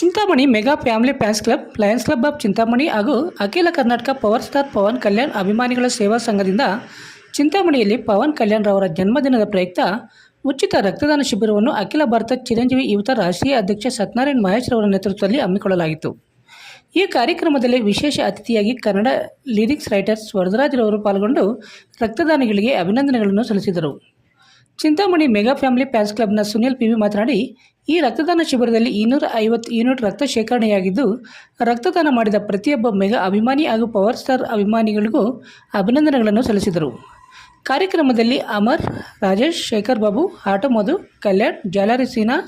Chintamani mega family fans club, lions club of Chintamani ಹಾಗೂ ಅಖಿಲ Karnataka power star Pawan Kalyan ಅಭಿಮಾನಿಗಳ ಸೇವಾ ಸಂಘದಿಂದ ಚಿಂತಾಮಣಿಯಲ್ಲಿ ಪವನ್ ಕಲ್ಯಾಣ್ ರವರ ಜನ್ಮದಿನದ ಪ್ರಯುಕ್ತ ಉಚಿತ ರಕ್ತದಾನ ಶಿಬಿರವನ್ನು ಅಖಿಲ ಭಾರತ ಚಿರಂಜೀವಿ ಯುವತ ರಾಷ್ಟ್ರೀಯ ಅಧ್ಯಕ್ಷ ಸತ್ಯನಾರಾಯಣ ಮಹೇಶ್ ರವರ ನೇತೃತ್ವದಲ್ಲಿ ಹಮ್ಮಿಕೊಳ್ಳಲಾಗಿತ್ತು. ಈ ಕಾರ್ಯಕ್ರಮದಲ್ಲಿ ವಿಶೇಷ ಅತಿಥಿಯಾಗಿ ಕನ್ನಡ ಲಿರಿಕ್ಸ್ ರೈಟರ್ಸ್ ವರದರಾಜ್ರವರು ಪಾಲ್ಗೊಂಡು ರಕ್ತದಾನಿಗಳಿಗೆ ಅಭಿನಂದನೆಗಳನ್ನು ಸಲ್ಲಿಸಿದರು. ಚಿಂತಾಮಣಿ ಮೆಗಾ ಫ್ಯಾಮಿಲಿ ಫ್ಯಾನ್ಸ್ ಕ್ಲಬ್ನ ಸುನಿಲ್ ಪಿವಿ ಮಾತನಾಡಿ, ಈ ರಕ್ತದಾನ ಶಿಬಿರದಲ್ಲಿ ಇನ್ನೂರ ಐವತ್ತು ಯೂನಿಟ್ ರಕ್ತ ಶೇಖರಣೆಯಾಗಿದ್ದು, ರಕ್ತದಾನ ಮಾಡಿದ ಪ್ರತಿಯೊಬ್ಬ ಮೆಗಾ ಅಭಿಮಾನಿ ಹಾಗೂ ಪವರ್ ಸ್ಟಾರ್ ಅಭಿಮಾನಿಗಳಿಗೂ ಅಭಿನಂದನೆಗಳನ್ನು ಸಲ್ಲಿಸಿದರು. ಕಾರ್ಯಕ್ರಮದಲ್ಲಿ ಅಮರ್, ರಾಜೇಶ್, ಶೇಖರ್ ಬಾಬು, ಆಟೋ ಮಧು, ಕಲ್ಯಾಣ್, ಜಾಲಾರಿ ಸೀನಾ,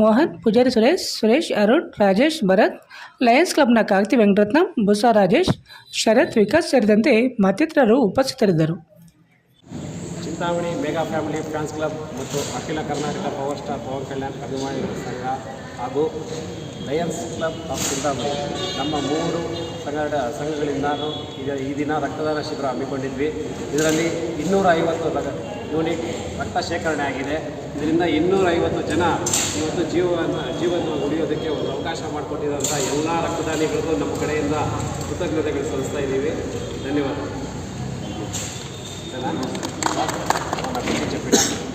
ಮೋಹನ್, ಪೂಜಾರಿ ಸುರೇಶ್ ಸುರೇಶ್, ಅರುಣ್, ರಾಜೇಶ್, ಭರತ್, ಲಯನ್ಸ್ ಕ್ಲಬ್ನ ಕಾರ್ತಿ ವೆಂಕಟರತ್ನಂ, ಬುಸಾ ರಾಜೇಶ್, ಶರತ್, ವಿಕಾಸ್ ಸೇರಿದಂತೆ ಮತ್ತಿತರರು ಉಪಸ್ಥಿತರಿದ್ದರು. Chintamani mega family fans club ಮತ್ತು ಅಖಿಲ ಕರ್ನಾಟಕ ಪವರ್ ಸ್ಟಾರ್ ಪವನ್ ಕಲ್ಯಾಣ್ ಅಭಿಮಾನಿಗಳ ಸಂಘ ಹಾಗೂ ಲಯನ್ಸ್ ಕ್ಲಬ್ ಆಫ್ ಚಿಂತಾಮಣಿ ನಮ್ಮ ಮೂರು ಸಂಘಟ ಸಂಘಗಳಿಂದ ಈ ದಿನ ರಕ್ತದಾನ ಶಿಬಿರ ಹಮ್ಮಿಕೊಂಡಿದ್ವಿ. ಇದರಲ್ಲಿ ಇನ್ನೂರ ಐವತ್ತು ಯೂನಿಟ್ ರಕ್ತ ಶೇಖರಣೆ ಆಗಿದೆ. ಇದರಿಂದ ಇನ್ನೂರ ಐವತ್ತು ಜನ ಇವತ್ತು ಜೀವವನ್ನು ಜೀವನ ಉಳಿಯೋದಕ್ಕೆ ಒಂದು ಅವಕಾಶ ಮಾಡಿಕೊಟ್ಟಿರೋಂಥ ಎಲ್ಲ ರಕ್ತದಾನಿಗಳಿಗೂ ನಮ್ಮ ಕಡೆಯಿಂದ ಕೃತಜ್ಞತೆಗಳು ಸಲ್ಲಿಸ್ತಾ ಇದ್ದೀವಿ. ಧನ್ಯವಾದ.